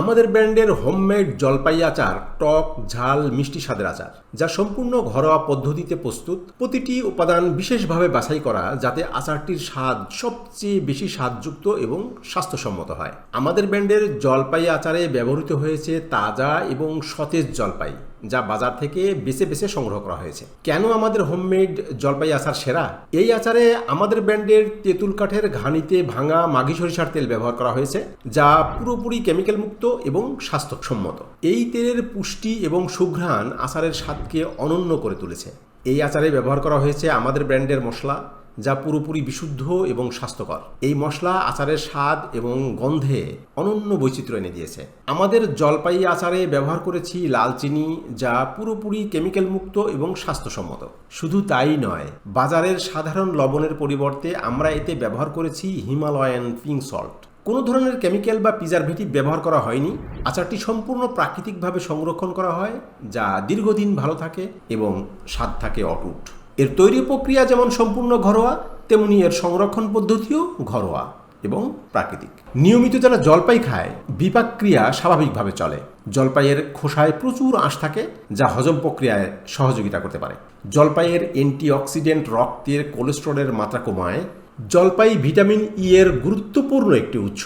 আমাদের ব্র্যান্ডের হোমমেড জলপাই আচার, টক, ঝাল, মিষ্টি স্বাদের আচার, যা সম্পূর্ণ ঘরোয়া পদ্ধতিতে প্রস্তুত। প্রতিটি উপাদান বিশেষভাবে বাছাই করা যাতে আচারটির স্বাদ সবচেয়ে বেশি স্বাদযুক্ত এবং স্বাস্থ্যসম্মত হয়। আমাদের ব্র্যান্ডের জলপাই আচারে ব্যবহৃত হয়েছে তাজা এবং সতেজ জলপাই, যা বাজার থেকে বেছে বেছে সংগ্রহ করা হয়েছে। কেন আমাদের হোমমেড জলপাই আচার সেরা? এই আচারে আমাদের ব্র্যান্ডের তেঁতুল কাঠের ঘানিতে ভাঙা মাঘি সরিষার তেল ব্যবহার করা হয়েছে, যা পুরোপুরি কেমিক্যাল মুক্ত এবং স্বাস্থ্যসম্মত। এই তেলের পুষ্টি এবং সুঘ্রাণ আচারের স্বাদকে অনন্য করে তুলেছে। এই আচারে ব্যবহার করা হয়েছে আমাদের ব্র্যান্ডের মশলা, যা পুরোপুরি বিশুদ্ধ এবং স্বাস্থ্যকর। এই মশলা আচারের স্বাদ এবং গন্ধে অনন্য বৈচিত্র্য এনে দিয়েছে। আমাদের জলপাই আচারে ব্যবহার করেছি লাল চিনি, যা পুরোপুরি কেমিক্যাল মুক্ত এবং স্বাস্থ্যসম্মত। শুধু তাই নয়, বাজারের সাধারণ লবণের পরিবর্তে আমরা এতে ব্যবহার করেছি হিমালয়ান পিঙ্ক সল্ট। কোনো ধরনের কেমিক্যাল বা প্রিজারভেটিভ ব্যবহার করা হয়নি। আচারটি সম্পূর্ণ প্রাকৃতিকভাবে সংরক্ষণ করা হয়, যা দীর্ঘদিন ভালো থাকে এবং স্বাদ থাকে অটুট। এর তৈরি প্রক্রিয়া যেমন সম্পূর্ণ ঘরোয়া, তেমনি এর সংরক্ষণ পদ্ধতিও ঘরোয়া এবং প্রাকৃতিক। নিয়মিত যারা জলপাই খায় বিপাক ক্রিয়া স্বাভাবিকভাবে চলে। জলপাইয়ের খোসায় প্রচুর আঁশ থাকে, যা হজম প্রক্রিয়ায় সহযোগিতা করতে পারে। জলপাইয়ের অ্যান্টিঅক্সিডেন্ট রক্তের কোলেস্ট্রলের মাত্রা কমায় জলপাই ভিটামিন ই এর গুরুত্বপূর্ণ একটি উৎস,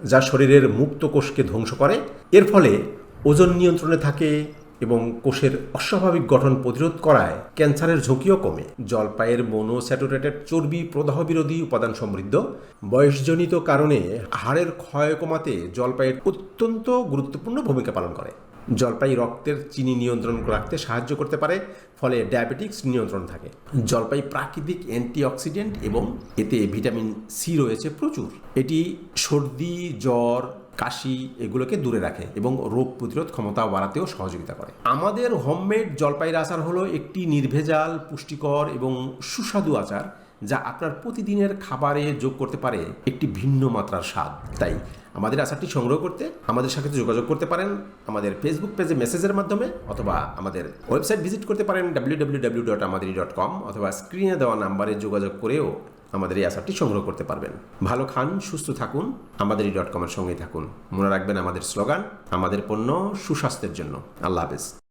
যা শরীরের মুক্ত কোষকে ধ্বংস করে। এর ফলে ওজন নিয়ন্ত্রণে থাকে এবং কোষের অস্বাভাবিক গঠন প্রতিরোধ করায় ক্যান্সারের ঝুঁকিও কমে। জলপাইয়ের মনোস্যাচুরেটেড চর্বি প্রদাহ বিরোধী উপাদান সমৃদ্ধ। বয়সজনিত কারণে হাড়ের ক্ষয় কমাতে জলপাইয়ের অত্যন্ত গুরুত্বপূর্ণ ভূমিকা পালন করে। জলপাই রক্তের চিনি নিয়ন্ত্রণ রাখতে সাহায্য করতে পারে, ফলে ডায়াবেটিক্স নিয়ন্ত্রণ থাকে। জলপাই প্রাকৃতিক অ্যান্টিঅক্সিডেন্ট এবং এতে ভিটামিন সি রয়েছে প্রচুর। এটি সর্দি, জ্বর, কাশি এগুলোকে দূরে রাখে এবং রোগ প্রতিরোধ ক্ষমতা বাড়াতেও সহযোগিতা করে। আমাদের হোমমেড জলপাইয়ের আচার হলো একটি নির্ভেজাল, পুষ্টিকর এবং সুস্বাদু আচার। যা আপনার প্রতিদিনের খাবারে যোগ করতে পারে একটি ভিন্ন মাত্রার স্বাদ। তাই আমাদের আচারটি সংগ্রহ করতে আমাদের সাথে যোগাযোগ করতে পারেন আমাদের ফেসবুক পেজে মেসেজের মাধ্যমে অথবা আমাদের ওয়েবসাইট ভিজিট করতে পারেন ডাব্লিউ ডট ডট কম অথবা স্ক্রিনে দেওয়া নাম্বারে যোগাযোগ করেও আমাদের এই আচারটি সংগ্রহ করতে পারবেন। ভালো খান, সুস্থ থাকুন আমাদের এই ডট কমের সঙ্গেই থাকুন। মনে রাখবেন আমাদের স্লোগান, আমাদের পণ্য সুস্বাস্থ্যের জন্য। আল্লাহ হাফেজ।